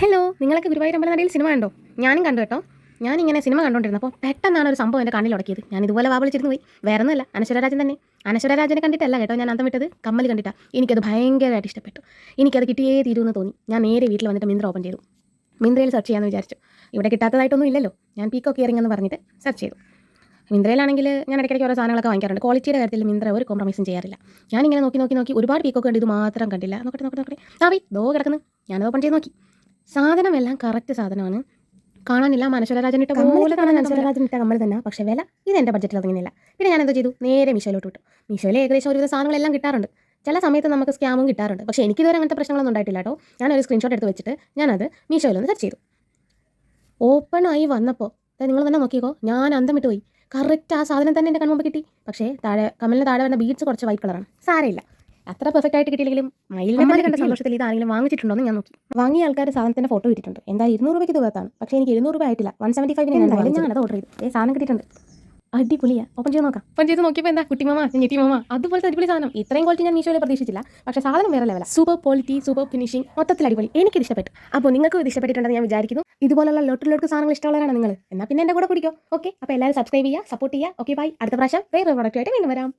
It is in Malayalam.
ഹലോ നിങ്ങളൊക്കെ ഗുരുവായൂർ അമ്പലനടയിൽ സിനിമ കണ്ടോ? ഞാനും കണ്ടു കേട്ടോ. ഞാനിങ്ങനെ സിനിമ കണ്ടുകൊണ്ടിരുന്നപ്പോൾ പെട്ടെന്നാണ് ഒരു സംഭവം എന്റെ കണ്ണിൽ ഉടക്കിയത്. ഞാൻ ഇതുപോലെ വാവളിച്ചിരുന്നു പോയി. വേറെ ഒന്നുമല്ല അനശ്വരരാജൻ തന്നെ. അനശ്വരരാജനെ കണ്ടിട്ടല്ല കേട്ടോ ഞാൻ അന്തം വിട്ടത്. കമ്മൽ കണ്ടിട്ടാ. എനിക്കത് ഭയങ്കരമായിട്ട് ഇഷ്ടപ്പെട്ടു. എനിക്കത് കിട്ടിയേ തീരുമെന്ന് തോന്നി. ഞാൻ നേരെ വീട്ടിൽ വന്നിട്ട് മിന്ത്ര ഓപ്പൺ ചെയ്തു. മിന്ത്രയിൽ സെർച്ച് ചെയ്യാമെന്ന് വിചാരിച്ചു. ഇവിടെ കിട്ടാത്തതായിട്ടൊന്നും ഇല്ലല്ലോ. ഞാൻ പീക്കോ ഇയറിംഗ് എന്ന് പറഞ്ഞിട്ട് സെർച്ച് ചെയ്തു. മിന്ത്രയിലാണെങ്കിൽ ഞാൻ ഇടയ്ക്കിടയ്ക്ക് ഓരോ സാധനങ്ങളൊക്കെ വാങ്ങിക്കാറുണ്ട്. ക്വാളിറ്റിയുടെ കാര്യത്തിൽ മിന്ത്ര ഒരു കോംപ്രമൈസും ചെയ്യാറില്ല. ഞാനിങ്ങനെ നോക്കി നോക്കി നോക്കി ഒരുപാട് പീക്കോ കണ്ട് ഇത് മാത്രം കണ്ടില്ല. നോക്കട്ടെ നോക്കട്ടെ നോക്കട്ടെ. ആ വൈ ദോ കിടക്കുന്നു. ഞാനത് ഓപ്പൺ ചെയ്ത് നോക്കി. സാധനമെല്ലാം കറക്റ്റ് സാധനമാണ്. കാണാനില്ല മനശ്വരരാജൻ ഇട്ട പോലെ കാണാൻ മനശ്വരരാജൻ ഇട്ട കമ്മൽ തന്നെ. പക്ഷേ വില ഇത് എന്റെ ബഡ്ജറ്റിൽ ഇറങ്ങുന്നില്ല. പിന്നെ ഞാൻ എന്താ ചെയ്തു? നേരെ മീഷോയിലോട്ട് വിട്ടു മീഷോയിൽ ഏകദേശം ഒരുവിധ സാധനങ്ങളെല്ലാം കിട്ടാറുണ്ട്. ചില സമയത്ത് നമുക്ക് സ്കാമും കിട്ടാറുണ്ട്. പക്ഷേ എനിക്കിതുവരെ അങ്ങനത്തെ പ്രശ്നങ്ങളൊന്നും ഉണ്ടായിട്ടില്ല കേട്ടോ. ഞാനൊരു സ്ക്രീൻഷോട്ട് എടുത്ത് വെച്ചിട്ട് ഞാനത് മീഷോയിലൊന്ന് സെർച്ച് ചെയ്തു. ഓപ്പൺ ആയി വന്നപ്പോൾ നിങ്ങൾ തന്നെ നോക്കിക്കോ ഞാൻ അന്തം വിട്ടുപോയി. കറക്റ്റ് ആ സാധനം തന്നെ എന്റെ കൺമുമ്പ് കിട്ടി. പക്ഷേ താഴെ കമ്മലിന് താഴെ വരുന്ന ബീഡ്സ് കുറച്ച് വൈറ്റ് കളറാണ് സാരമില്ല അത്ര പെർഫെക്റ്റ് ആയിട്ട് കിട്ടിയില്ലെങ്കിലും മയിലിനെ കണ്ട സന്തോഷത്തിൽ ഇത് ആരെങ്കിലും വാങ്ങിച്ചിട്ടുണ്ടോ എന്ന് ഞാൻ നോക്കി. വാങ്ങിയ ആൾക്കാർ സാധനത്തിന്റെ ഫോട്ടോ ഇട്ടിട്ടുണ്ട്. എന്താ ഇരുന്നൂറ് രൂപയ്ക്ക് തുകത്താണ് പക്ഷേ എനിക്ക് ഇരുന്നൂറ് രൂപ ആയിട്ടില്ല. വൺ സെവന്റി ഫൈവിന് ഞാൻ ഞാനത് ഓർഡർ ചെയ്തു. ഏ സാധനം കിട്ടിയിട്ടുണ്ട്. അടിപൊളിയാ. ഓപ്പൺ ചെയ്ത് നോക്കാം. ഓപ്പൺ ചെയ്ത് നോക്കിയപ്പോൾ എന്താ? കുട്ടി മാമ ഞെട്ടി മാമ. അതുപോലത്തെ അടിപൊളി സാധനം. ഇത്രയും ക്വാളിറ്റി ഞാൻ മീഷോയിൽ പ്രതീക്ഷിച്ചില്ല. പക്ഷേ സാധനം വേറെ ലെവല സൂപ്പർ ക്വാളിറ്റി സൂപ്പർ ഫിനിഷിംഗ് മൊത്തത്തിൽ അടിപൊളി. എനിക്ക് ഇഷ്ടപ്പെട്ടു. അപ്പോൾ നിങ്ങൾക്ക് ഇത് ഇഷ്ടപ്പെട്ടിട്ടുണ്ടെന്ന് ഞാൻ വിചാരിക്കുന്നു. ഇതുപോലുള്ള ലോട്ടിലോട്ട് സാധനങ്ങൾ ഇഷ്ടമുള്ളവരാണ് നിങ്ങൾ. എന്നാൽ പിന്നെ എന്റെ കൂടെ കുടിക്കോ ഓക്കെ അപ്പോൾ എല്ലാവരും സബ്സ്ക്രൈബ് ചെയ്യുക സപ്പോർട്ട് ചെയ്യുക. ഓക്കെ ബൈ അടുത്ത പ്രാവശ്യം വേറെ പ്രോഡക്റ്റായിട്ട് വീണ്ടും വരാം.